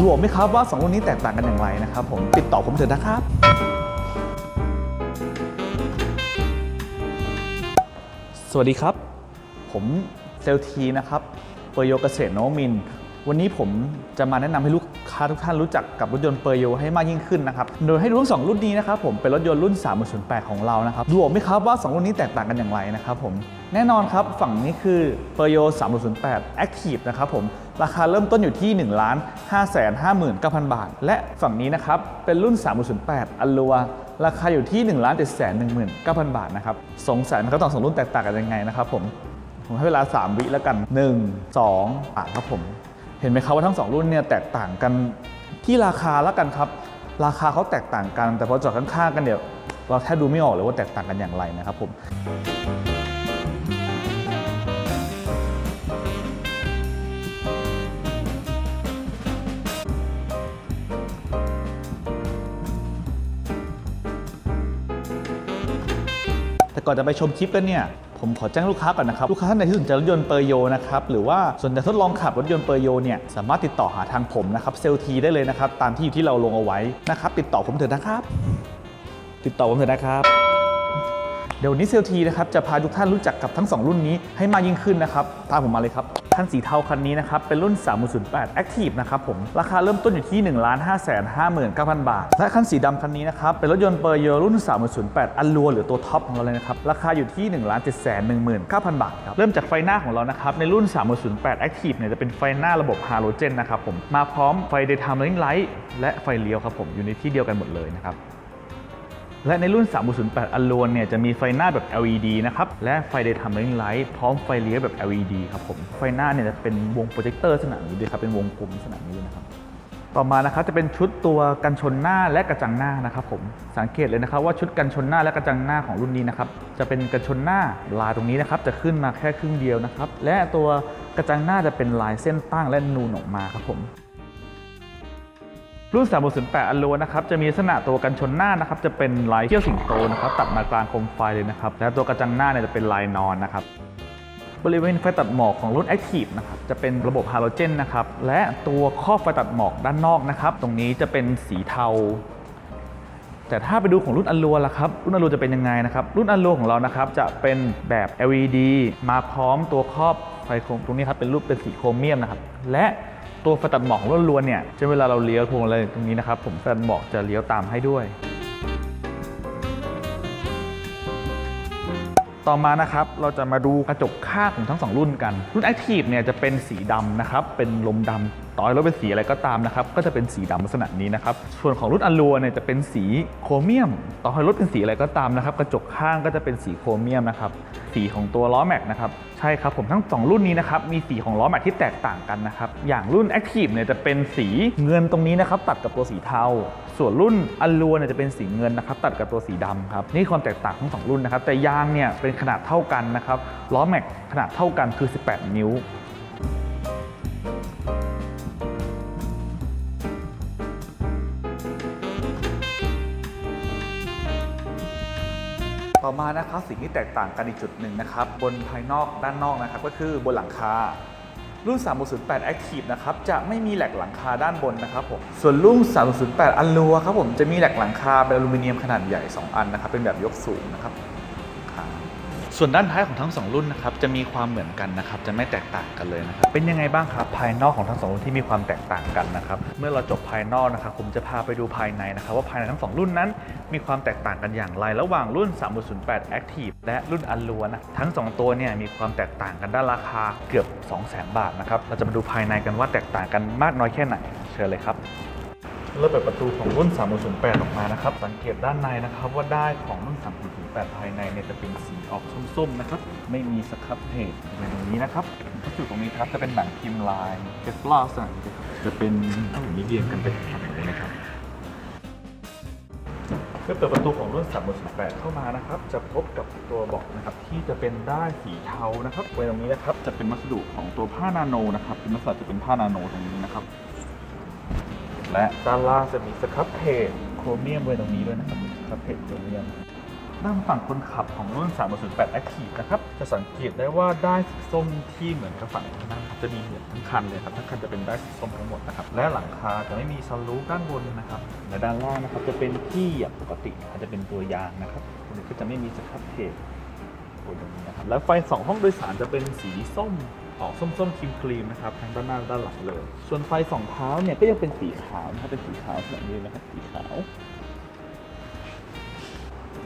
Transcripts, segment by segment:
ดูออกไหมครับว่าสองรุ่นนี้แตกต่างกันอย่างไรนะครับผมติดต่อผมเถอะนะครับ สวัสดีครับ ผมเซลทีนะครับเปโยเกษตรโนมิน วันนี้ผมจะมาแนะนำให้ลูกค้าทุกท่านรู้จักกับรถยนต์เปโยให้มากยิ่งขึ้นนะครับ โดยให้รู้ทั้งสองรุ่นนี้นะครับผมเป็นรถยนต์รุ่น 308ของเรานะครับดูออกไหมครับว่า 2 รุ่นนี้แตกต่างกันอย่างไรนะครับผมแน่นอนครับฝั่งนี้คือเปโย308 Active นะครับผม ราคาเริ่มต้นอยู่ที่ 1 5 5 9 0 0 0 บาท และฝั่งนี้นะครับ เป็นรุ่น 308อัลลัวราคาอยู่ที่ 1 7 1 9 0 0 0 บาทนะครับ สงสัยไหมครับต้องสองรุ่นแตกต่างกันยังไงนะครับผม ผมให้เวลา 3 วิแล้วกัน 1 2อ่านครับผม เห็นไหมครับว่าทั้ง 2 รุ่นเนี่ยแตกต่างกันที่ราคาแล้วกันครับ ราคาเขาแตกต่างกัน แต่พอจอดข้างๆกันเดี๋ยวเราแทบดูไม่ออกเลยว่าแตกต่างกันอย่างไรนะครับผม ก่อนจะไปชมคลิปกันเนี่ยผมขอแจ้งลูกค้าก่อนนะครับ ลูกค้าท่านใดที่สนใจรถยนต์เปอร์โยนะครับ หรือว่าสนใจทดลองขับรถยนต์เปอร์โยเนี่ยสามารถติดต่อหาทางผมนะครับเซลทีได้เลยนะครับ ตามที่อยู่ที่เราลงเอาไว้นะครับ ติดต่อผมเถอะนะครับ ติดต่อผมเถอะนะครับ เดี๋ยววันนี้เซลทีนะครับจะพาทุกท่านรู้จักกับทั้ง 2 รุ่นนี้ให้มากยิ่งขึ้นนะครับ ตามผมมาเลยครับ คันสีเทาคันนี้นะครับ เป็นรุ่น308 Active นะครับผม ราคาเริ่มต้นอยู่ที่ 1 5 5 9 0 0 0 บาท และคันสีดำคันนี้นะครับ เป็นรถยนต์เปอร์โยรุ่น308อัลลัวหรือตัวท็อปของเราเลยนะครับ ราคาอยู่ที่ 1 7 1 9 0 0 0 บาทครับ เริ่มจากไฟหน้าของเรานะครับ ในรุ่น308 Active เนี่ยจะเป็นไฟหน้าระบบฮาโลเจนนะครับผม มาพร้อมไฟ daytime running light และไฟเลี้ยวครับผม อยู่ในที่เดียวกันหมดเลยนะครับ และในรุ่น 308อลโลนเนี่ยจะมีไฟหน้าแบบ LED นะครับและไฟ daytime running light พร้อมไฟเลี้ยวแบบ LED ครับผมไฟหน้าเนี่ยจะเป็นวงโปรเจคเตอร์ลักษณะนี้ด้วยครับเป็นวงกลมลักษณะนี้เลยนะครับต่อมานะครับจะเป็นชุดตัวกันชนหน้าและกระจังหน้านะครับผมสังเกตเลยนะครับว่าชุดกันชนหน้าและกระจังหน้าของรุ่นนี้นะครับจะเป็นกันชนหน้าลายตรงนี้นะครับจะขึ้นมาแค่ครึ่งเดียวนะครับและตัวกระจังหน้าจะเป็นลายเส้นตั้งและนูนออกมาครับผม รุ่น308อัลโลนะครับ จะมีลักษณะตัวกันชนหน้านะครับ จะเป็นลายเขี้ยวสิงโตนะครับ ตัดมากลางโคมไฟเลยนะครับ และตัวกระจังหน้าเนี่ยจะเป็นลายนอนนะครับ บริเวณไฟตัดหมอกของรุ่น Active นะครับ จะเป็นระบบฮาโลเจนนะครับ และตัวครอบไฟตัดหมอกด้านนอกนะครับ ตรงนี้จะเป็นสีเทา แต่ถ้าไปดูของรุ่นอัลลัวล่ะครับ รุ่นอัลลจะเป็นยังไงนะครับ รุ่นอัลลของเรานะครับ จะเป็นแบบ LED มาพร้อมตัวครอบไฟโครมตรงนี้ครับ เป็นรูปเป็นสีโครเมียมนะครับ และ ตัวไฟตัดหมอกของรุ่นอัลลัวเนี่ยจะเวลาเราเลี้ยวพวงอะไรตรงนี้นะครับ ผมไฟตัดหมอกจะเลี้ยวตามให้ด้วย ต่อมานะครับเราจะมาดูกระจกข้างของทั้ง 2 รุ่นกัน รุ่น Active เนี่ยจะเป็นสีดำนะครับเป็นลมดำ ต่อให้รถเป็นสีอะไรก็ตามนะครับก็จะเป็นสีดำลักษณะนี้นะครับส่วนของรุ่นอัลลัวเนี่ยจะเป็นสีโครเมียม ต่อให้รถเป็นสีอะไรก็ตามนะครับกระจกข้างก็จะเป็นสีโครเมียมนะครับสีของตัวล้อแม็กนะครับใช่ครับผมทั้ง 2 รุ่นนี้นะครับมีสีของล้อแม็กที่แตกต่างกันนะครับอย่างรุ่น Active เนี่ยจะเป็นสีเงินตรงนี้นะครับตัดกับตัวสีเทา ส่วนรุ่นอัลลัวเนี่ยจะเป็นสีเงินนะครับตัดกับตัวสีดำครับนี่ความแตกต่างทั้งสองรุ่นนะครับแต่ยางเนี่ยเป็นขนาดเท่ากันนะครับล้อแม็กขนาดเท่ากันคือ 18 นิ้ว ต่อมานะครับสิ่งที่แตกต่างกันอีกจุดหนึ่งนะครับ บนภายนอกด้านนอกนะครับ ก็คือบนหลังคารุ่น 308 Active นะครับ จะไม่มีแหลกหลังคาด้านบนนะครับผม ส่วนรุ่น 308อัลลัวครับผม จะมีแหลกหลังคาเป็นอลูมิเนียมขนาดใหญ่ 2 อันนะครับ เป็นแบบยกสูงนะครับ ส่วนด้านท้ายของทั้ง 2 รุ่นนะครับจะมีความเหมือนกันนะครับจะไม่แตกต่างกันเลยนะครับเป็นยังไงบ้างครับภายนอกของทั้ง 2 รุ่นที่มีความแตกต่างกันนะครับเมื่อเราจบภายนอกนะครับผมจะพาไปดูภายในนะครับว่าภายในทั้ง 2 รุ่นนั้น มีความแตกต่างกันอย่างไร ระหว่างรุ่น 308 Active และรุ่นอัลลัวนะทั้ง 2 ตัวเนี่ยมีความแตกต่างกันด้านราคาเกือบ 200,000 บาทนะครับเราจะมาดูภายในกันว่าแตกต่างกันมากน้อยแค่ไหน เชิญเลยครับ เราเปิดประตูของรุ่น308 ออกมานะครับ สังเกตด้านในนะครับว่าได้ของรุ่น308 ภายในเนี่ยจะเป็นสีออกส้มๆนะครับ ไม่มีสครับเพจในตรงนี้นะครับก็คือตรงนี้ครับจะเป็นหนังพิมพ์ลายเกสลาสนะจะเป็นถ้าอย่างนี้เรียงกันเป็นแถวเลยนะครับเพื่อเปิดประตูของรุ่น308 เข้ามานะครับ จะพบกับตัวเบอกนะครับ ที่จะเป็นด้านสีเทานะครับไว้ตรงนี้นะครับ จะเป็นวัสดุของตัวผ้านาโนนะครับ เป็นลักษณะจะเป็นผ้านาโนตรงนี้นะครับ และด้านล่างจะมีสครับเพจโครเมียมไว้ตรงนี้ด้วยนะครับสครับเพจโครเมียมด้านฝั่งคนขับของรุ่น 308 Active นะครับ จะสังเกตได้ว่าได้ายสีส้มที่เหมือนกับฝั่งข้างหน้าจะมีเหมือนทั้งคันเลยครับ ทั้งคันจะเป็นได้ายสีส้มทั้งหมดนะครับ และหลังคาจะไม่มีซันรูฟด้านบนนะครับ และด้านล่างนะครับจะเป็นที่อย่างปกตินะครับจะเป็นตัวยางนะครับตรงนี้ก็จะไม่มีสครับเพจตัวตรงนี้นะครับ แล้วไฟสองห้องโดยสารจะเป็นสีส้ม ออกส้มๆครีมครีมนะครับทั้งด้านหน้าและด้านหลังเลย ส่วนไฟสองเท้าเนี่ยก็ยังเป็นสีขาวนะครับเป็นสีขาวแบบนี้นะครับสีขาว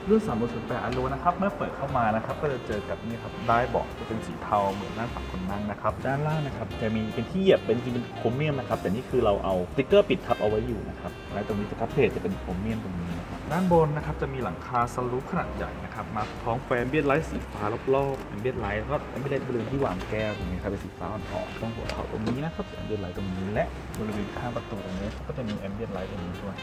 รุ่น 308อันโลนะครับ เมื่อเปิดเข้ามานะครับ ก็จะเจอกับนี่ครับได้เบอกจะเป็นสีเทาเหมือนด้าฝั่งคนนั่งนะครับ ด้านล่างนะครับ จะมีเป็นที่เหยียบเป็นจริงเป็นโครเมียมนะครับ แต่นี่คือเราเอาสติ๊กเกอร์ปิดทับเอาไว้อยู่นะครับ และตรงนี้สครับเพจจะเป็นโครเมียมตรงนี้นะครับ ด้านบนนะครับจะมีหลังคาสลูปขนาดใหญ่นะครับ มาพร้อมแฟนเบียดไลท์สีฟ้ารอบๆแอมเบียดไลท์แล้วก็แอมเบียดไลท์บริเวณที่วางแก้วตรงนี้ครับเป็นสีฟ้าอ่อนๆตรงหัวเข่าตรงนี้นะครับแอมเบียดไลท์ตรงนี้และบริเวณข้างประตูตรงนี้ก็จะมีแอมเบียดไลท์ตรงนี้ด้วย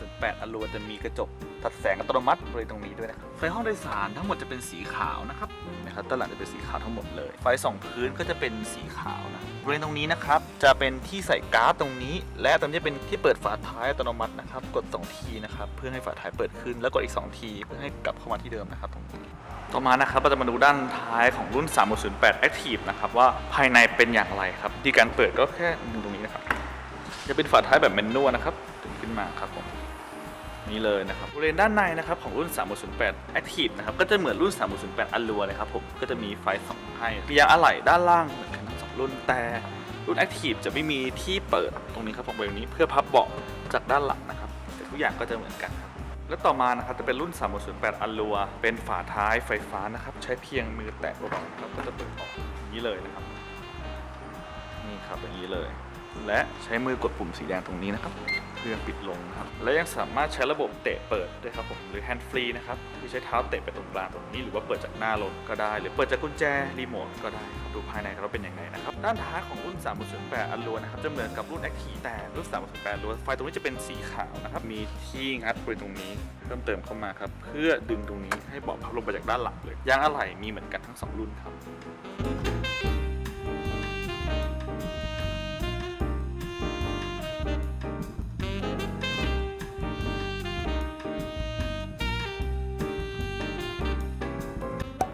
308 อลูจะมีกระจกตัดแสงอัตโนมัติบริเวณตรงนี้ด้วยนะครับไฟห้องโดยสารทั้งหมดจะเป็นสีขาวนะครับนะครับด้านหลังจะเป็นสีขาวทั้งหมดเลย ไฟสองพื้นก็จะเป็นสีขาวนะบริเวณตรงนี้นะครับจะเป็นที่ใส่การ์ดตรงนี้ และตรงนี้เป็นที่เปิดฝาท้ายอัตโนมัตินะครับกด 2 ทีนะครับเพื่อให้ฝาท้ายเปิดขึ้นแล้วกดอีก 2 ที เพื่อให้กลับเข้ามาที่เดิมนะครับตรงนี้ต่อมานะครับเราจะมาดูด้านท้ายของรุ่น 308 Active นะครับว่าภายในเป็นอย่างไรครับที่การเปิดก็แค่ดึงตรงนี้นะครับ จะเป็นฝาท้ายแบบแมนนวลนะครับดึงขึ้นมาครับผมนี่เลยนะครับบริเวณด้านในนะครับของรุ่น 308 Active นะครับก็จะเหมือนรุ่น308 Allure เลยครับผมก็จะมีไฟสองให้มียางอะไหล่ด้านล่างเหมือนกันทั้งสองรุ่นแต่รุ่น Active จะไม่มีที่เปิดตรงนี้ครับผมบริเวณนี้เพื่อพับเบาะจากด้านหลังนะครับแต่ทุกอย่างก็จะเหมือนกันครับและต่อมานะครับจะเป็นรุ่น 308 Allure เป็นฝาท้ายไฟฟ้านะครับใช้เพียงมือแตะเบาๆครับก็จะเปิดออกอย่างนี้เลยนะครับนี่ครับอย่างนี้เลย และใช้มือกดปุ่มสีแดงตรงนี้นะครับ เพื่อปิดลงนะครับ และยังสามารถใช้ระบบเตะเปิดด้วยครับผมหรือ hand free นะครับคือใช้เท้าเตะไปตรงกลางตรงนี้ หรือว่าเปิดจากหน้ารถก็ได้ หรือเปิดจากกุญแจรีโมทก็ได้ครับดูภายในครับว่าเป็นยังไงนะครับ ด้านท้ายของรุ่น 308 อัลลัวนะครับจะเหมือนกับรุ่น Active แต่รุ่น 308อัลลัวไฟตรงนี้จะเป็นสีขาวนะครับมีที่งัดบริตรงนี้เพิ่มเติมเข้ามาครับเพื่อดึงตรงนี้ให้เบาะพับลงไปจากด้านหลังเลยยางอะไหล่มีเหมือนกันทั้งสองรุ่นครับ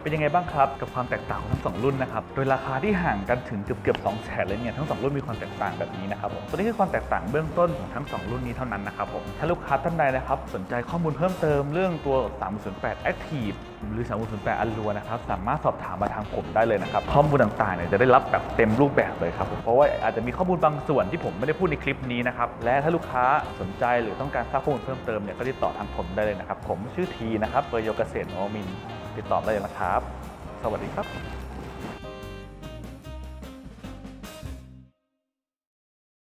เป็นยังไงบ้างครับกับความแตกต่างของทั้งสองรุ่นนะครับโดยราคาที่ห่างกันถึงเกือบเกือบสองแสนเลยเนี่ยทั้งสองรุ่นมีความแตกต่างแบบนี้นะครับผมตัวนี้คือความแตกต่างเบื้องต้นของทั้งสองรุ่นนี้เท่านั้นนะครับผมถ้าลูกค้าท่านใดนะครับสนใจข้อมูลเพิ่มเติมเรื่องตัว 308 Active หรือ308 Allure นะครับสามารถสอบถามมาทางผมได้เลยนะครับข้อมูลต่างๆเนี่ยจะได้รับแบบเต็มรูปแบบเลยครับผมเพราะว่าอาจจะมีข้อมูลบางส่วนที่ผมไม่ได้พูดในคลิปนี้นะครับและถ้าลูกค้าสนใจหรือต้องการทราบข้อมูลเพิ่มเติมเนี่ยก็ติดต่อทางผมได้เลยนะครับผมชื่อทีนะครับเปอร์โยเกษตรโอมิน ติดต่อได้เลยนะครับ สวัสดีครับ